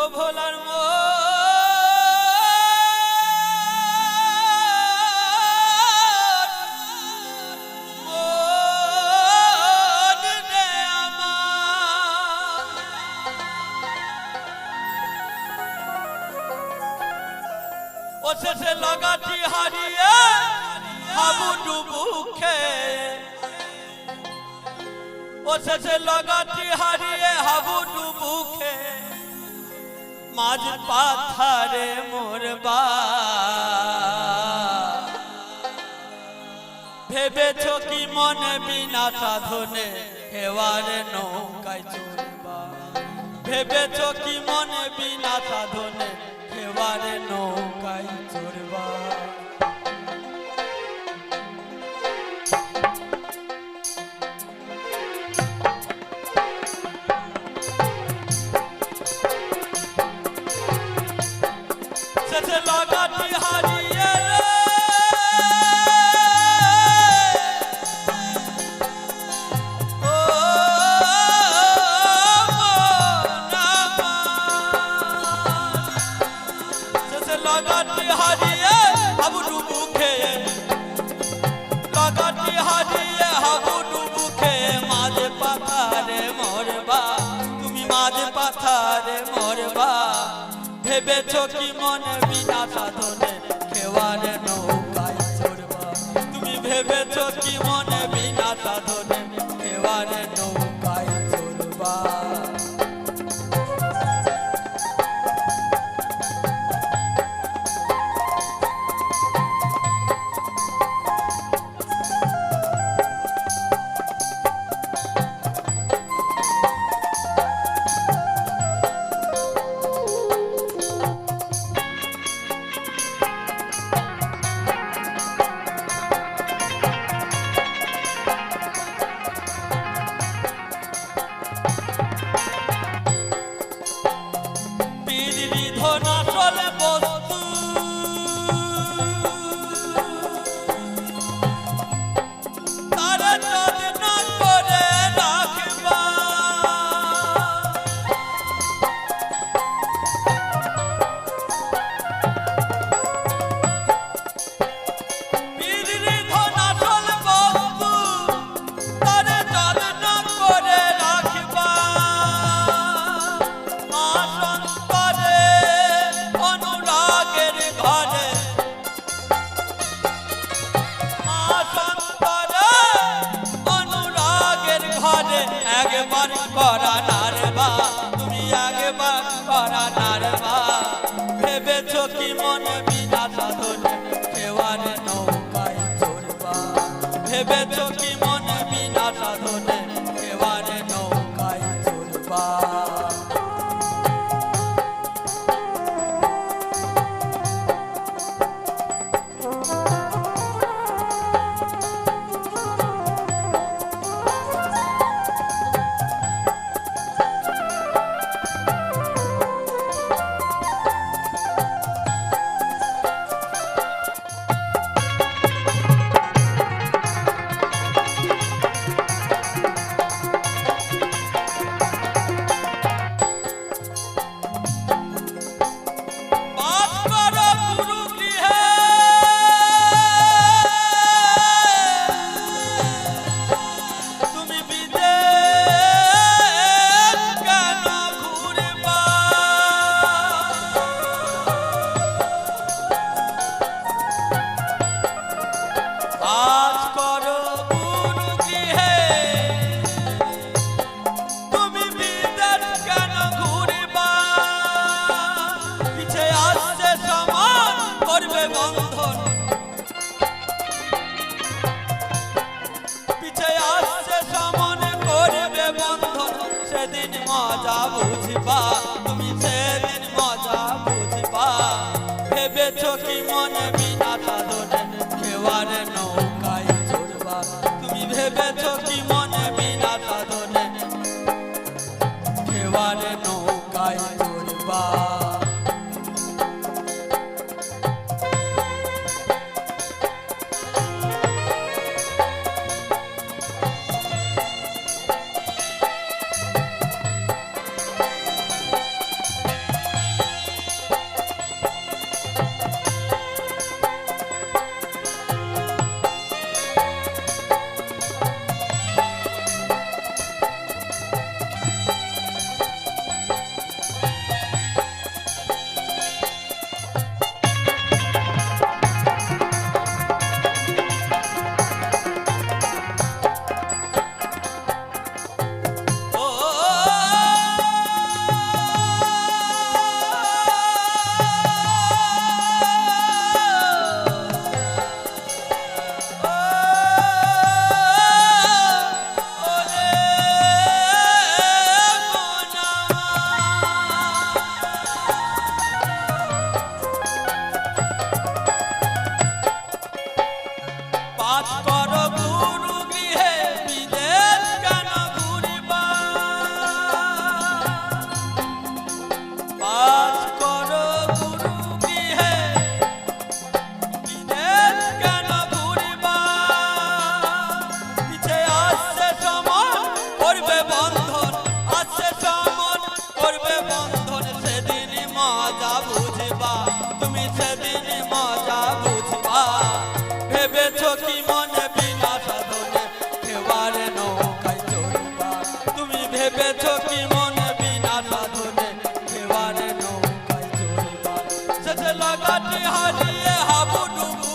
ও ভোলার মো শেষে লাগাটি হারিয়ে হাবু ডুবু খেয়ে। ও শেষে লাগাটি হারিয়ে মাঝ পাথারে মোরবা ভেবেছ কি মনে বিনা সাধনে হেওয়ারে নৌকায় চড়বা? ভেবেছ কি মনে বিনা সাধনে হেওয়ারে নৌকায় কি মনে বিনা সাধনে? খেওয়ারে নৌকায় চড়বা। তুমি ভেবেছ কি মনে করা নারবা তুমি আগে একবার করা নারবা ভেবেছ কি মনে বিনা সাধনে কেওয়ারে নৌকায় চড়বা। ভেবেছ কি মনে বন্ধন সেদিন মজা বুঝবা। વાત કરો কাটে হারিয়ে হাবুডুবু